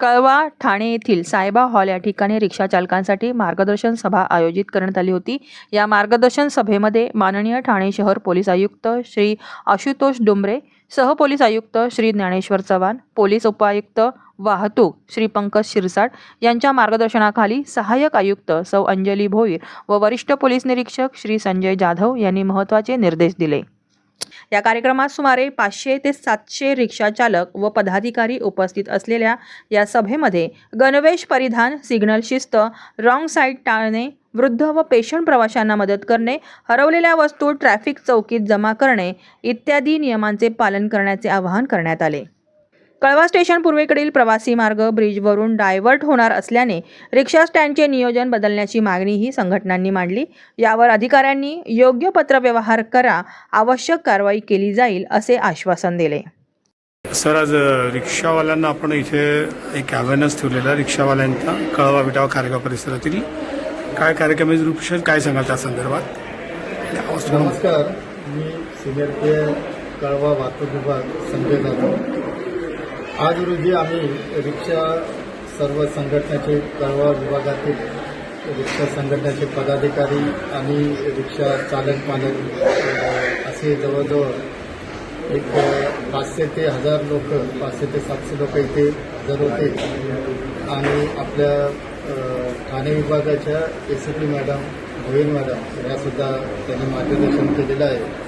कळवा ठाणे येथील सायबा हॉल या ठिकाणी रिक्षा चालकांसाठी मार्गदर्शन सभा आयोजित करण्यात आली होती. या मार्गदर्शन सभेमध्ये माननीय ठाणे शहर पोलीस आयुक्त श्री आशुतोष डुंबरे सहपोलीस आयुक्त श्री ज्ञानेश्वर चव्हाण पोलीस उपायुक्त वाहतूक श्री पंकज शिरसाट यांच्या मार्गदर्शनाखाली सहाय्यक आयुक्त सौ अंजली भोईर व वरिष्ठ पोलीस निरीक्षक श्री संजय जाधव यांनी महत्त्वाचे निर्देश दिले. या कार्यक्रमात सुमारे पाचशे ते सातशे रिक्षाचालक व पदाधिकारी उपस्थित असलेल्या या सभेमध्ये गणवेश परिधान सिग्नल शिस्त रॉंग साईड टाळणे वृद्ध व पेशंट प्रवाशांना मदत करणे हरवलेल्या वस्तू ट्रॅफिक चौकीत जमा करणे इत्यादी नियमांचे पालन करण्याचे आवाहन करण्यात आले. कळवा स्टेशन पूर्वेकडील प्रवासी मार्ग ब्रिजवरून डायव्हर्ट होणार असल्याने रिक्षा स्टँडचे नियोजन बदलण्याची मागणीही संघटनांनी मांडली. यावर अधिकाऱ्यांनी योग्य पत्रव्यवहार करा आवश्यक कारवाई केली जाईल असे आश्वासन दिले. सर आज रिक्षावाल्यांना आपण इथे एक अवेअरनेस ठेवलेला रिक्षावाल्यांचा कळवा विटावा खारेगाव परिसरातील. काय कार्यक्रम काय सांगाल त्या संदर्भात? नमस्कार. मी सिनियर के कळवा वाहतूक विभाग संजय जाधव आज रोजी आम्ही रिक्षा सर्व संघटनेचे कळवा विभागातील रिक्षा संघटनेचे पदाधिकारी आणि रिक्षा चालक मालक असे जवळजवळ एक पाचशे ते हजार लोक पाचशे ते सातशे लोक इथे हजर होते. आणि आपल्या ठाणे विभागाच्या एसीपी मॅडम गोविंद मॅडम यासुद्धा त्यांनी मार्गदर्शन केलेलं आहे.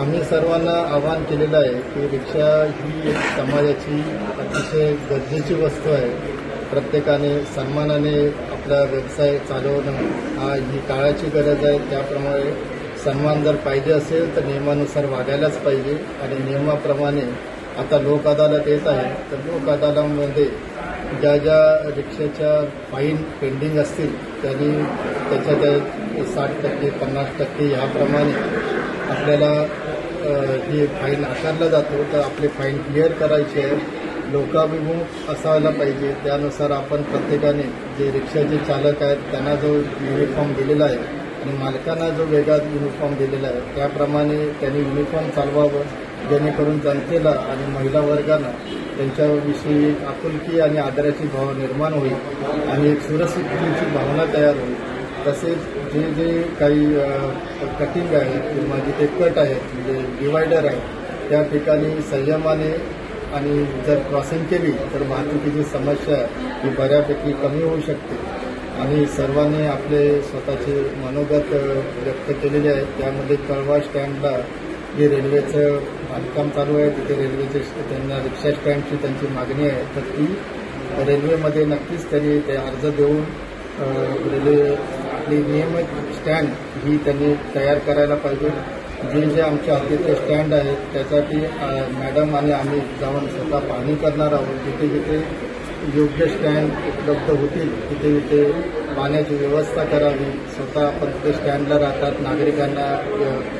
आम्ही सर्वांना आवाहन केलेलं आहे की रिक्षा ही एक समाजाची अतिशय गरजेची वस्तू आहे. प्रत्येकाने सन्मानाने आपला व्यवसाय चालवणं हा ही काळाची गरज आहे. त्याप्रमाणे सन्मान जर पाहिजे असेल तर नियमानुसार वागायलाच पाहिजे आणि नियमाप्रमाणे आता लोक अदालत येत आहे. तर लोक अदालतमध्ये ज्या ज्या रिक्षाच्या फाईन पेंडिंग असतील त्यांनी त्याच्या त्या साठ टक्के पन्नास टक्के ह्याप्रमाणे आपल्याला ही फाईन आकारला जातो तर आपली फाईन क्लिअर करायची आहे. लोकाभिमुख असायला पाहिजे. त्यानुसार आपण प्रत्येकाने जे रिक्षाचे चालक आहेत त्यांना जो युनिफॉर्म दिलेला आहे आणि मालकांना जो वेगळा युनिफॉर्म दिलेला आहे त्याप्रमाणे त्यांनी युनिफॉर्म चालवावं जेणेकरून जनतेला आणि महिला वर्गानं त्यांच्याविषयी एक आपुलकी आणि आदराची भाव निर्माण होईल आणि एक सुरक्षिततेची भावना तयार होईल. तसेच जे जे काही कटिंग आहे किंवा जिथे कट आहेत म्हणजे डिवायडर आहे त्या ठिकाणी संयमाने आणि जर क्रॉसिंग केली तर वाहतुकीची समस्या ही बऱ्यापैकी कमी होऊ शकते. आणि सर्वांनी आपले स्वतःचे मनोगत व्यक्त केलेले आहेत त्यामध्ये कळवा स्टँडला जे रेल्वेचं बांधकाम चालू आहे तिथे रेल्वेचे त्यांना रिक्षा स्टँडची त्यांची मागणी आहे. तर ती रेल्वेमध्ये नक्कीच त्यांनी ते अर्ज देऊन रेल्वे आपली नियमित स्टँड ही त्यांनी तयार करायला पाहिजे. जे जे आमचे अतिथ्य स्टँड आहेत त्यासाठी मॅडम आणि आम्ही जाऊन स्वतः पाहणी करणार आहोत. जिथे जिथे योग्य स्टँड उपलब्ध होतील तिथे तिथे पाण्याची व्यवस्था करावी. स्वतः आपण तिथे स्टँडला राहतात. नागरिकांना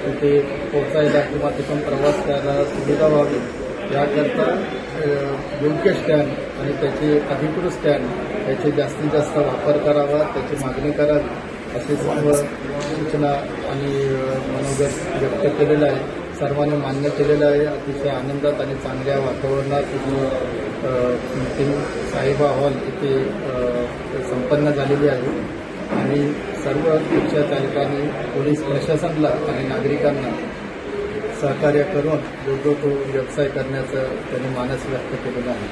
तिथे पोहोचायला किंवा तिथून प्रवास करायला सुविधा व्हावी. याकरता योग्य स्टँड आणि त्याचे अधिकृत स्टँड याचे जास्तीत जास्त वापर करावा त्याची मागणी करावी. असे सर्व सूचना आणि मनोगत व्यक्त केलेलं आहे. सर्वांनी मान्य केलेलं आहे. अतिशय आनंदात आणि चांगल्या वातावरणात इथे साहेबा मीटिंग हॉल इथे संपन्न झालेली आहे. आणि सर्व रिक्षा चालकांनी पोलीस प्रशासनाला आणि नागरिकांना सहकार्य करून योग्य तो व्यवसाय करण्याचं त्यांनी मानस व्यक्त केलेलं आहे.